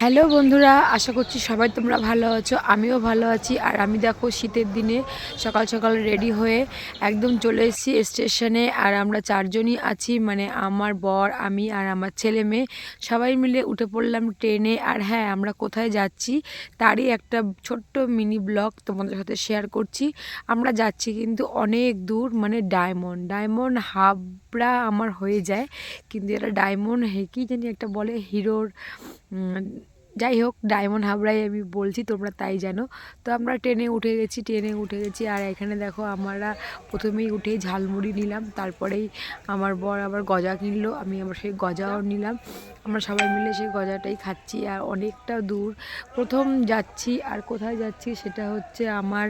Hello বন্ধুরা, আশা করছি সবাই তোমরা ভালো আছো, আমিও ভালো আছি। আর আমি দেখো শীতের দিনে সকাল সকাল রেডি হয়ে একদম চলে এসেছি স্টেশনে আর আমরা চারজনই আছি মানে আমার বর, আমি আর আমার ছেলে মেয়ে। সবাই মিলে উঠে পড়লাম ট্রেনে। আর হ্যাঁ আমরা কোথায় যাচ্ছি তারই একটা ছোট্ট মিনি ব্লগ তোমাদের সাথে শেয়ার করছি। আমরা যাচ্ছি কিন্তু অনেক দূর মানে ডায়মন্ড ডায়মন্ড হাবড়া আমার হয়ে যায়, কিন্তু এটা ডায়মন্ড হে কি জানি একটা বলে, হিরোর 嗯 যাই হোক ডায়মন্ড হাবড়াই আমি বলছি তোমরা তাই জানো। তো আমরা ট্রেনে উঠে গেছি, ট্রেনে উঠে গেছি, আর এখানে দেখো আমরা প্রথমেই উঠেই ঝালমুড়ি নিলাম, তারপরেই আমার বর আবার গজা কিনলো, আমি আবার সেই গজাও নিলাম। আমরা সবাই মিলে সেই গজাটাই খাচ্ছি, আর অনেকটা দূর। প্রথম যাচ্ছি, আর কোথায় যাচ্ছি সেটা হচ্ছে আমার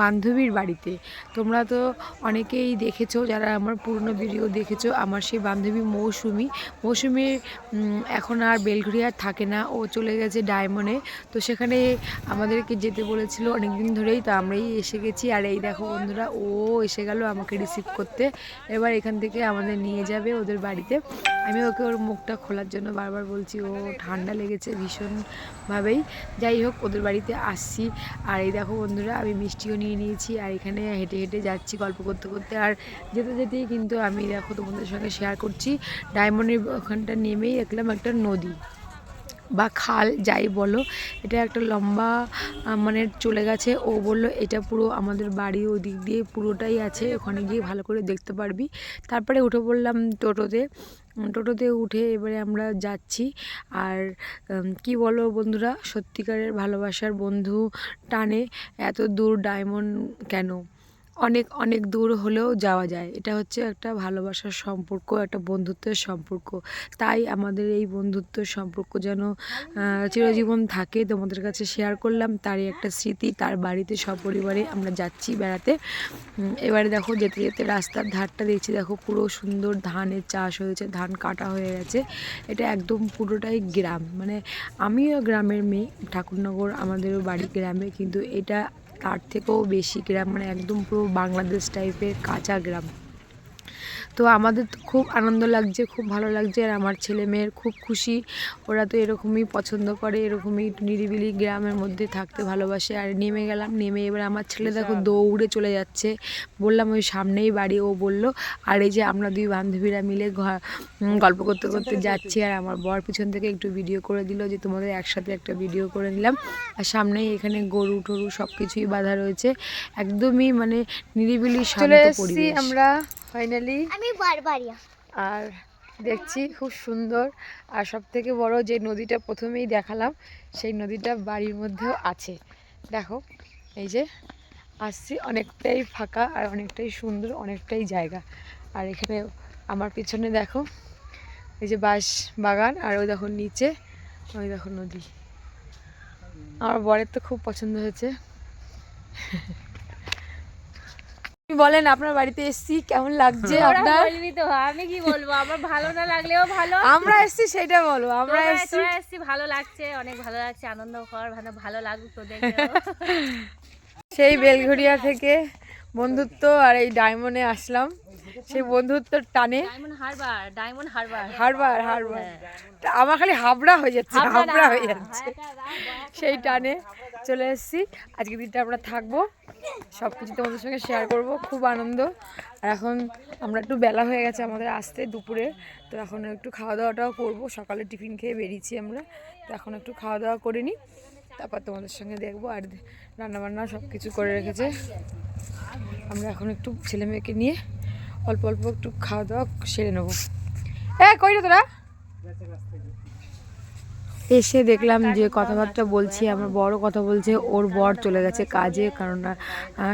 বান্ধবীর বাড়িতে। তোমরা তো অনেকেই দেখেছ, যারা আমার পুরনো ভিডিও দেখেছ, আমার সেই বান্ধবী মৌসুমি। মৌসুমি এখন আর বেলঘরিয়া থাকে না, ও চলে গেছে ডায়মন্ডে। তো সেখানে আমাদেরকে যেতে বলেছিল অনেক দিন ধরেই, তো আমরাই এসে গেছি। আর এই দেখো বন্ধুরা, ও এসে গেল আমাকে রিসিভ করতে। এবার এখান থেকে আমাদের নিয়ে যাবে ওদের বাড়িতে। আমি ওকে ওর মুখটা খোলার জন্য বারবার বলছি, ও, ঠান্ডা লেগেছে ভীষণভাবেই। যাই হোক, ওদের বাড়িতে আসছি। আর এই দেখো বন্ধুরা, আমি মিষ্টিও নিয়ে নিয়েছি। আর এখানে হেঁটে হেঁটে যাচ্ছি গল্প করতে করতে। আর যেতে যেতেই কিন্তু আমি দেখো তোমাদের সঙ্গে শেয়ার করছি। ডায়মন্ডের ওখানটা নেমেই দেখলাম একটা নদী। বা খাল যাই বলো, এটা একটা লম্বা মানে চলে গেছে। ও বলল, এটা পুরো আমাদের বাড়ি ওই দিক দিয়ে পুরোটাই আছে, ওখানে গিয়ে ভালো করে দেখতে পারবি। তারপরে উঠে পড়লাম টোটোতে। টোটোতে উঠে এবারে আমরা যাচ্ছি। আর কি বলো বন্ধুরা, সত্যিকারের ভালোবাসার বন্ধু টানে, এত দূর ডায়মন্ড কেন? অনেক অনেক দূর হলেও যাওয়া যায়। এটা হচ্ছে একটা ভালোবাসার সম্পর্ক, একটা বন্ধুত্বের সম্পর্ক। তাই আমাদের এই বন্ধুত্বের সম্পর্ক যেন চিরজীবন থাকে। তোমাদের কাছে শেয়ার করলাম তারই একটা স্মৃতি, তার বাড়িতে সপরিবারে আমরা যাচ্ছি বেড়াতে। এবারে দেখো যেতে যেতে রাস্তার ধারটা দেখছি, দেখো পুরো সুন্দর ধানের চাষ হয়েছে, ধান কাটা হয়ে গেছে। এটা একদম পুরোটাই গ্রাম। মানে আমিও গ্রামের মেয়ে, ঠাকুরনগর আমাদেরও বাড়ি গ্রামে, কিন্তু এটা তার থেকেও বেশি গ্রাম মানে একদম পুরো বাংলাদেশ টাইপের কাঁচা গ্রাম। তো আমাদের তো খুব আনন্দ লাগছে খুব ভালো লাগছে। আর আমার ছেলে মেয়ের খুব খুশি। ওরা তো এরকমই পছন্দ করে এরকমই একটু নিরিবিলি গ্রামের মধ্যে থাকতে ভালোবাসে। আর নেমে গেলাম নেমে এবার আমার ছেলে দেখো দৌড়ে চলে যাচ্ছে। বললাম ওই সামনেই বাড়ি ও বলল আর এই যে আমরা দুই বান্ধবীরা মিলে ঘ- গল্প করতে করতে যাচ্ছি। আর আমার বর পিছন থেকে একটু ভিডিও করে দিল যে তোমাদের একসাথে একটা ভিডিও করে নিলাম। আর সামনেই এখানে গরু টরু সব কিছুই বাঁধা রয়েছে। একদমই মানে নিরিবিলি শান্ত পরিবেশ। আমরা ফাইনালি আমি বারবারিয়া। আর দেখছি খুব সুন্দর। আর সব থেকে বড় যে নদীটা প্রথমেই দেখালাম সেই নদীটা বাড়ির মধ্যেও আছে। দেখো এই যে আসছি অনেকটাই ফাঁকা আর অনেকটাই সুন্দর অনেকটাই জায়গা। আর এখানে আমার পিছনে দেখো এই যে বাঁশ বাগান আর ওই দেখো নিচে ওই দেখো নদী। আমার বরের তো খুব পছন্দ হয়েছে। বলেন আপনার বাড়িতে এসছি কেমন লাগছে আপনার? বলবি তো আমি কি বলব? আমার ভালো না লাগলেও ভালো। আমরা এসছি সেটা বলো আমরা এসছি। তোরা এসছি ভালো লাগছে অনেক ভালো লাগছে আনন্দ কর ভালো ভালো লাগুক তোদের সেই বেলঘরিয়া থেকে বন্ধুত্ব আর এই ডায়মন্ডে আসলাম। সেই বন্ধুত্বর টানে ডায়মন্ড হারবার ডায়মন্ড হারবার। হারবার হারবার। আমার খালি হাবড়া হয়ে যাচ্ছে হাবড়া হয়ে যাচ্ছে। সেই টানে চলে এসেছি। আজকে দিনটা আমরা থাকব। সব কিছু তোমাদের সঙ্গে শেয়ার করব। খুব আনন্দ। আর এখন আমরা একটু বেলা হয়ে গেছে আমাদের আসতে দুপুরে। তো এখন একটু খাওয়া দাওয়াটাও করব। সকালে টিফিন খেয়ে বেরিয়েছি আমরা। তো এখন একটু খাওয়া দাওয়া করে নিই। তারপর তোমাদের সঙ্গে দেখব। আর রান্নাবান্না সব কিছু করে রেখেছে। আমরা এখন একটু ছেলে মেয়েকে নিয়ে অল্প অল্প একটু খাওয়া দাওয়া সেরে নেব। হ্যাঁ কই রে তোরা? এসে দেখলাম যে কথাবার্তা বলছি আমার বড় কথা বলছে ওর বর চলে গেছে কাজে কারণ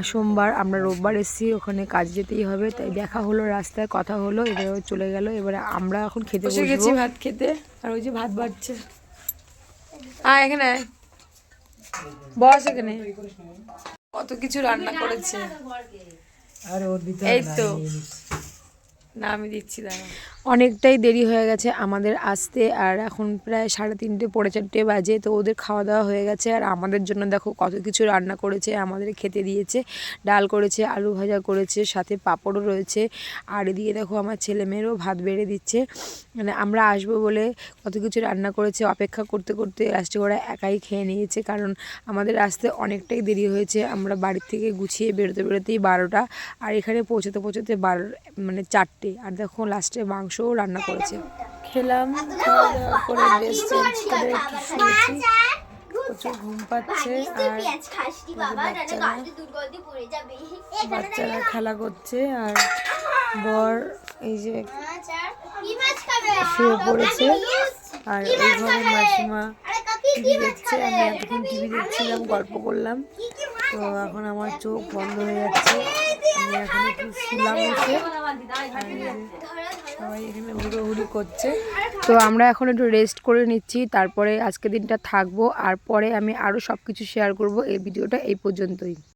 সোমবার আমরা রোববার এসেছি ওখানে কাজ যেতেই হবে তাই দেখা হলো রাস্তায় কথা হলো এবারে চলে গেল এবারে আমরা এখন খেতে বসে গেছি ভাত খেতে আর ওই যে ভাত বাড়ছে। আয় এখানে বস এখানে। কত কিছু রান্না করেছে। আর ওর এই তো। না, আমি দিচ্ছি দাঁড়া অনেকটাই দেরি হয়ে গেছে আমাদের আসতে, আর এখন প্রায় সাড়ে তিনটে পড়ে চারটে বাজে, তো ওদের খাওয়া দাওয়া হয়ে গেছে। আর আমাদের জন্য দেখো কত কিছু রান্না করেছে, আমাদের খেতে দিয়েছে, ডাল করেছে, আলু ভাজা করেছে, সাথে পাঁপড়ও রয়েছে। আর এদিকে দেখো আমার ছেলে মেয়েরও ভাত বেড়ে দিচ্ছে। মানে আমরা আসব বলে কত কিছু রান্না করেছে, অপেক্ষা করতে করতে লাস্টে ওরা একাই খেয়ে নিয়েছে, কারণ আমাদের আসতে অনেকটাই দেরি হয়েছে। আমরা বাড়ির থেকে গুছিয়ে বেরোতে, বেরোতেই বারোটা, আর এখানে পৌঁছতে পৌঁছতে বারো মানে চারটে আর দেখো লাস্টে মাংসও রান্না করেছে। খেলাম খাওয়া দাওয়া করে ড্রেস চেঞ্জ করে একটু শুয়েছি প্রচুর ঘুম পাচ্ছে আর বাচ্চারা বাচ্চারা খেলা করছে আর বর এই যে শুয়ে পড়েছে আর ওই ঘরে মাসিমা টিভি দেখছে আমি এতক্ষণ টিভি দেখছিলাম গল্প করলাম। তো এখন আমার চোখ বন্ধ হয়ে যাচ্ছে। আমি এখন একটু শুলাম এসে আর এই যে সবাই এখানে ঘুরোঘুরি করছে। তো আমরা এখন একটু রেস্ট করে নিচ্ছি। তারপরে আজকে দিনটা থাকব। আর পরে আমি আরও সব কিছু শেয়ার করব। এই ভিডিওটা এই পর্যন্তই।